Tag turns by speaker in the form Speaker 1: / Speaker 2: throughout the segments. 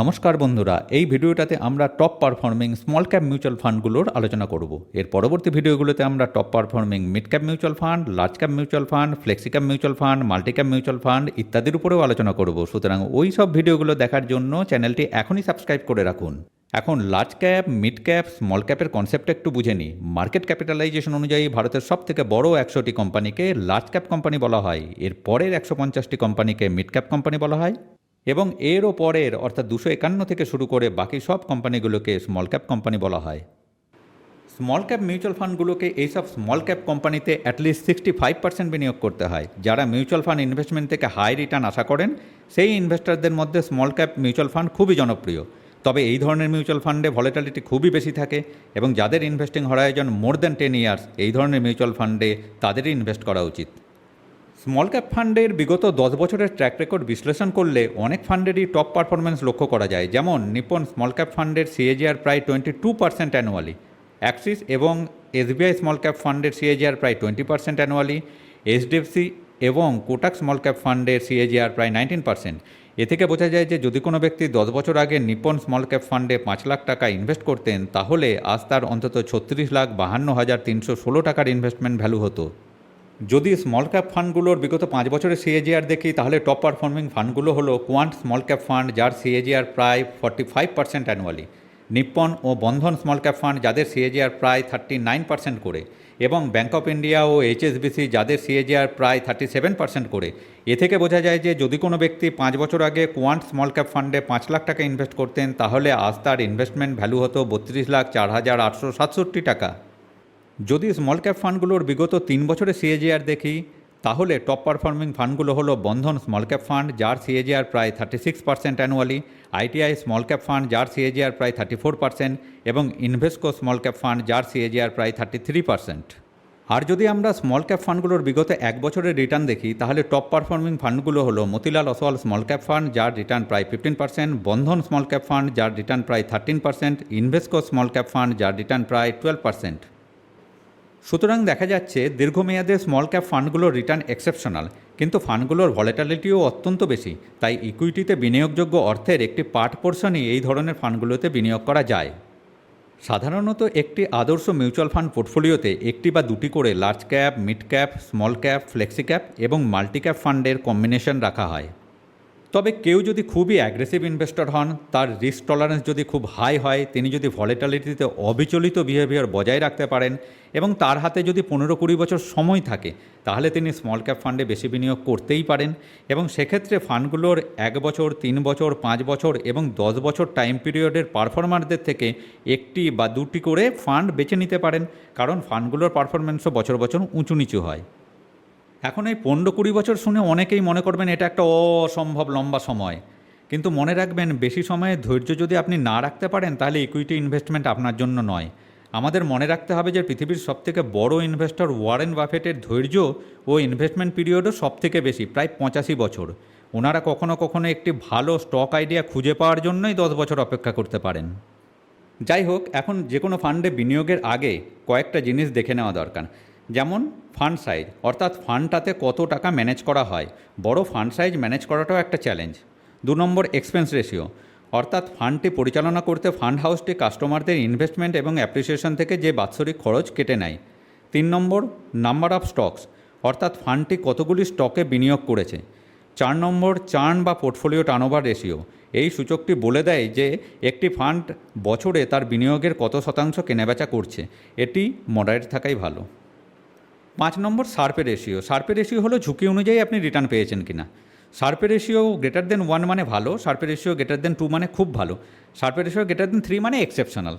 Speaker 1: নমস্কার বন্ধুরা, এই ভিডিওটাতে আমরা top performing small cap mutual ফান্ডগুলোর আলোচনা করব। এর পরবর্তী ভিডিওগুলোতে আমরা top performing mid cap mutual fund large cap mutual fund flexi cap mutual fund multi cap mutual fund ইত্যাদির উপরেও আলোচনা করব। সুতরাং ওই সব ভিডিওগুলো দেখার জন্য চ্যানেলটি এখনই সাবস্ক্রাইব করে রাখুন। এখন large cap mid cap small ক্যাপের concept একটু বুঝে নিই। মার্কেট ক্যাপিটালাইজেশন অনুযায়ী ভারতের সব থেকে বড় একশোটি কোম্পানিকে লার্জ ক্যাপ কোম্পানি বলা হয়। এর পরের একশো পঞ্চাশটি কোম্পানিকে মিড ক্যাপ কোম্পানি বলা হয়। এবং এরও পরের, অর্থাৎ দুশো একান্ন থেকে শুরু করে বাকি সব কোম্পানিগুলোকে স্মল ক্যাপ কোম্পানি বলা হয়। স্মল ক্যাপ মিউচুয়াল ফান্ডগুলোকে এইসব স্মল ক্যাপ কোম্পানিতে at least sixty five percent বিনিয়োগ করতে হয়। যারা মিউচুয়াল ফান্ড ইনভেস্টমেন্ট থেকে হাই রিটার্ন আশা করেন, সেই ইনভেস্টরদের মধ্যে স্মল ক্যাপ মিউচুয়াল ফান্ড খুবই জনপ্রিয়। তবে এই ধরনের মিউচুয়াল ফান্ডে ভলেটালিটি খুবই বেশি থাকে এবং যাদের investing horizon more than ten years এই ধরনের মিউচুয়াল ফান্ডে তাদেরই ইনভেস্ট করা উচিত। স্মল ক্যাপ ফান্ডের বিগত দশ বছরের ট্র্যাক রেকর্ড বিশ্লেষণ করলে অনেক ফান্ডেরই টপ পারফরমেন্স লক্ষ্য করা যায়। যেমন নিপন স্মল ক্যাপ ফান্ডের সিএজিআর প্রায় twenty two percent annually Axis এবং এসবিআই স্মল ক্যাপ ফান্ডের সিএজিআর প্রায় টোয়েন্টি পার্সেন্ট অ্যানুয়ালি এইচডিএফসি এবং কোটাক স্মল ক্যাপ ফান্ডের সিএজিআর প্রায় নাইনটিন পার্সেন্ট এ থেকে বোঝা যায় যে যদি কোনো ব্যক্তি দশ বছর আগে নিপন স্মল ক্যাপ ফান্ডে পাঁচ লাখ টাকা ইনভেস্ট করতেন, তাহলে আজ তার অন্তত ছত্রিশ লাখ বাহান্ন হাজার তিনশো ষোলো টাকার ইনভেস্টমেন্ট ভ্যালু হতো। যদি স্মল ক্যাপ ফান্ডগুলোর বিগত পাঁচ বছরের সিএজিআর দেখি, তাহলে টপ পারফর্মিং ফান্ডগুলো হলো কোয়ান্ট স্মল ক্যাপ ফান্ড যার সিএজিআর প্রায় forty five percent annually Nippon ও বন্ধন স্মল ক্যাপ ফান্ড যাদের সিএজিআর প্রায় থার্টি নাইন পার্সেন্ট করে। এবং ব্যাঙ্ক অফ ইন্ডিয়া ও এইচএসবিসি যাদের সিএজিআর প্রায় থার্টি সেভেন পার্সেন্ট করে। এ থেকে বোঝা যায় যে যদি কোনো ব্যক্তি পাঁচ বছর আগে কোয়ান্ট স্মল ক্যাপ ফান্ডে পাঁচ লাখ টাকা ইনভেস্ট করতেন, তাহলে আজ তার ইনভেস্টমেন্ট ভ্যালু হতো বত্রিশ লাখ চার হাজার আটশো সাতষট্টি টাকা। যদি স্মল ক্যাপ ফান্ডগুলোর বিগত তিন বছরের সিএজিআর দেখি, তাহলে টপ পারফর্মিং ফান্ডগুলো হলো বন্ধন স্মল ক্যাপ ফান্ড যার সিএজিআর প্রায় thirty six percent annually ITI small cap fund যার সিএজিআর প্রায় থার্টি ফোর পার্সেন্ট এবং ইনভেস্কো স্মল ক্যাপ ফান্ড যার সিএজিআর প্রায় থার্টি থ্রি পার্সেন্ট আর যদি আমরা স্মল ক্যাপ ফান্ডগুলোর বিগত এক বছরের রিটার্ন দেখি, তাহলে টপ পারফর্মিং ফান্ডগুলো হলো Motilal Oswal small cap fund যার রিটার্ন প্রায় fifteen percent Bandhan small cap fund যার রিটার্ন প্রায় thirteen percent Invesco small cap fund যার রিটার্ন প্রায় টুয়েলভ পার্সেন্ট সুতরাং দেখা যাচ্ছে দীর্ঘমেয়াদে স্মল ক্যাপ ফান্ডগুলোর রিটার্ন এক্সেপশনাল কিন্তু ফান্ডগুলোর ভলেটালিটিও অত্যন্ত বেশি, তাই ইকুইটিতে বিনিয়োগযোগ্য অর্থের একটি পার্ট পোর্শনই এই ধরনের ফান্ডগুলোতে বিনিয়োগ করা যায়। সাধারণত একটি আদর্শ মিউচুয়াল ফান্ড পোর্টফোলিওতে একটি বা দুটি করে large cap mid cap small cap flexi cap এবং মাল্টি ক্যাপ ফান্ডের কম্বিনেশন রাখা হয়। তবে কেউ যদি খুবই অ্যাগ্রেসিভ ইনভেস্টর হন, তার রিস্ক টলারেন্স যদি খুব হাই হয়, তিনি যদি ভলেটালিটিতে অবিচলিত বিহেভিয়ার বজায় রাখতে পারেন এবং তার হাতে যদি পনেরো কুড়ি বছর সময় থাকে, তাহলে তিনি স্মল ক্যাপ ফান্ডে বেশি বিনিয়োগ করতেই পারেন এবং সেক্ষেত্রে ফান্ডগুলোর এক বছর, তিন বছর, পাঁচ বছর এবং দশ বছর টাইম পিরিয়ডের পারফরমারদের থেকে একটি বা দুটি করে ফান্ড বেছে নিতে পারেন। কারণ ফান্ডগুলোর পারফরমেন্সও বছর বছর উঁচু নিচু হয়। এখন এই পনেরো কুড়ি বছর শুনে অনেকেই মনে করবেন এটা একটা অসম্ভব লম্বা সময়। কিন্তু মনে রাখবেন, বেশি সময়ে ধৈর্য যদি আপনি না রাখতে পারেন, তাহলে ইকুইটি ইনভেস্টমেন্ট আপনার জন্য নয়। আমাদের মনে রাখতে হবে যে পৃথিবীর সবথেকে বড় ইনভেস্টর ওয়ারেন বাফেটের ধৈর্য ও ইনভেস্টমেন্ট পিরিয়ডও সবথেকে বেশি, প্রায় পঁচাশি বছর। ওনারা কখনো কখনো একটি ভালো স্টক আইডিয়া খুঁজে পাওয়ার জন্যই দশ বছর অপেক্ষা করতে পারেন। যাই হোক, এখন যে কোনো ফান্ডে বিনিয়োগের আগে কয়েকটা জিনিস দেখে নেওয়া দরকার। যেমন ফান্ড সাইজ অর্থাৎ ফান্ডটাতে কত টাকা ম্যানেজ করা হয়, বড় ফান্ড সাইজ ম্যানেজ করাটাও একটা চ্যালেঞ্জ দু নম্বর এক্সপেন্স রেশিও অর্থাৎ ফান্ডটি পরিচালনা করতে ফান্ড হাউসটি কাস্টমারদের ইনভেস্টমেন্ট এবং অ্যাপ্রিসিয়েশন থেকে যে বাৎসরিক খরচ কেটে নেয়। তিন নম্বর নাম্বার অফ স্টকস অর্থাৎ ফান্ডটি কতগুলি স্টকে বিনিয়োগ করেছে। চার নম্বর চার্ন বা পোর্টফোলিও টার্নওভার রেশিও এই সূচকটি বলে দেয় যে একটি ফান্ড বছরে তার বিনিয়োগের কত শতাংশ কেনাবেচা করছে, এটি মডারেট থাকাই ভালো। পাঁচ নম্বর সার্পের রেশিও সার্পের রেশিও হলো ঝুঁকি অনুযায়ী আপনি রিটার্ন পেয়েছেন কিনা। সার্পের রেশিও গ্রেটার দেন ওয়ান মানে ভালো, সার্পের রেশিও গ্রেটার দেন টু মানে খুব ভালো। সার্পের রেশিও গ্রেটার দেন থ্রি মানে এক্সেপশনাল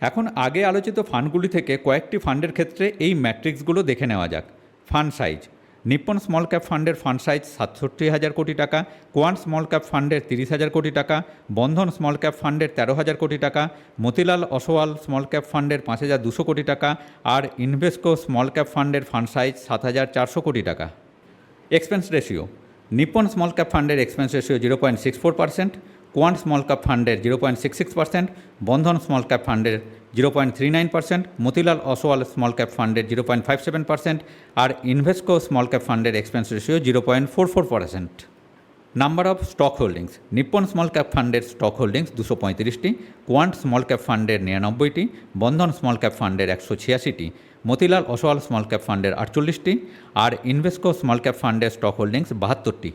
Speaker 1: এখন আগে আলোচিত ফান্ডগুলি থেকে কয়েকটি ফান্ডের ক্ষেত্রে এই ম্যাট্রিক্সগুলো দেখে নেওয়া যাক। Fund size Nippon small cap ফান্ডের ফান্ড সাইজ সাতষট্টি হাজার কোটি টাকা, কোয়ান স্মল ক্যাপ ফান্ডের তিরিশ হাজার কোটি টাকা, বন্ধন স্মল ক্যাপ ফান্ডের তেরো হাজার কোটি টাকা, মতিলাল অসওয়াল স্মল ক্যাপ ফান্ডের পাঁচ হাজার দুশো কোটি টাকা আর ইনভেস্কো স্মল ক্যাপ ফান্ডের ফান্ড সাইজ সাত হাজার চারশো কোটি টাকা। Expense ratio, Nippon small cap ফান্ডের expense ratio zero point six four percent, Quant small cap ফান্ডের zero point six six percent, Bandhan small cap ফান্ডের zero point three nine percent, Motilal Oswal small cap ফান্ডের zero point five seven percent আর Invesco small cap ফান্ডের expense ratio zero point four four percent. Number of stock holdings Nippon small cap ফান্ডের stock holdings দুশো পঁয়ত্রিশটি quant small cap ফান্ডের নিরানব্বইটি বন্ধন small cap ফান্ডের একশো ছিয়াশিটি, মতিলাল অসওয়াল স্মল ক্যাপ ফান্ডের আটচল্লিশটি, আর ইনভেস্কো স্মল ক্যাপ ফান্ডের stock holdings বাহাত্তরটি।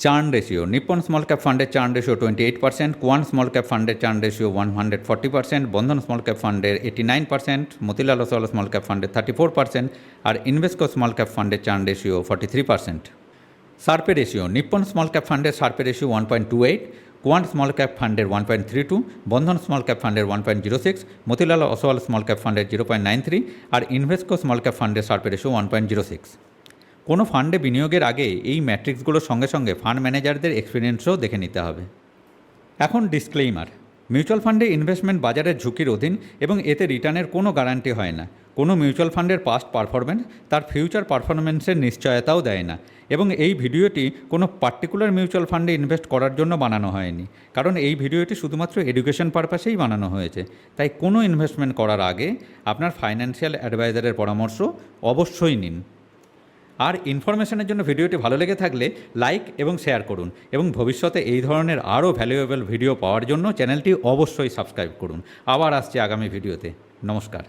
Speaker 1: Churn ratio Nippon small cap ফান্ডের churn ratio twenty eight percent Quant small cap ফান্ডের churn ratio one hundred forty percent Bandhan small cap ফান্ডের eighty nine percent Motilal Oswal small cap ফান্ডের thirty four percent আর Invesco small cap ফান্ডের churn ratio forty three percent Sharpe ratio Nippon small cap ফান্ডের Sharpe ratio one point two eight Quant small cap ফান্ডের one point three two Bandhan small cap ফান্ডের one point zero six Motilal Oswal small cap ফান্ডের zero point nine three আর Invesco small cap ফান্ডের Sharpe ratio one point zero six কোনো ফান্ডে বিনিয়োগের আগে এই ম্যাট্রিক্সগুলোর সঙ্গে সঙ্গে ফান্ড ম্যানেজারদের এক্সপিরিয়েন্সও দেখে নিতে হবে। এখন ডিসক্লেইমার মিউচুয়াল ফান্ডে ইনভেস্টমেন্ট বাজারের ঝুঁকির অধীন এবং এতে রিটার্নের কোনো গ্যারান্টি হয় না। কোনো মিউচুয়াল ফান্ডের পাস্ট পারফরমেন্স তার ফিউচার পারফরমেন্সের নিশ্চয়তাও দেয় না এবং এই ভিডিওটি কোনো পার্টিকুলার মিউচুয়াল ফান্ডে ইনভেস্ট করার জন্য বানানো হয়নি। কারণ এই ভিডিওটি শুধুমাত্র এডুকেশন পারপাসেই বানানো হয়েছে। তাই কোনো ইনভেস্টমেন্ট করার আগে আপনার ফাইন্যান্সিয়াল অ্যাডভাইজারের পরামর্শ অবশ্যই নিন। আর ইনফরমেশনের জন্য ভিডিওটি ভালো লেগে থাকলে লাইক এবং শেয়ার করুন এবং ভবিষ্যতে এই ধরনের আরও ভ্যালুয়েবল ভিডিও পাওয়ার জন্য চ্যানেলটি অবশ্যই সাবস্ক্রাইব করুন। আবার আসছে আগামী ভিডিওতে নমস্কার।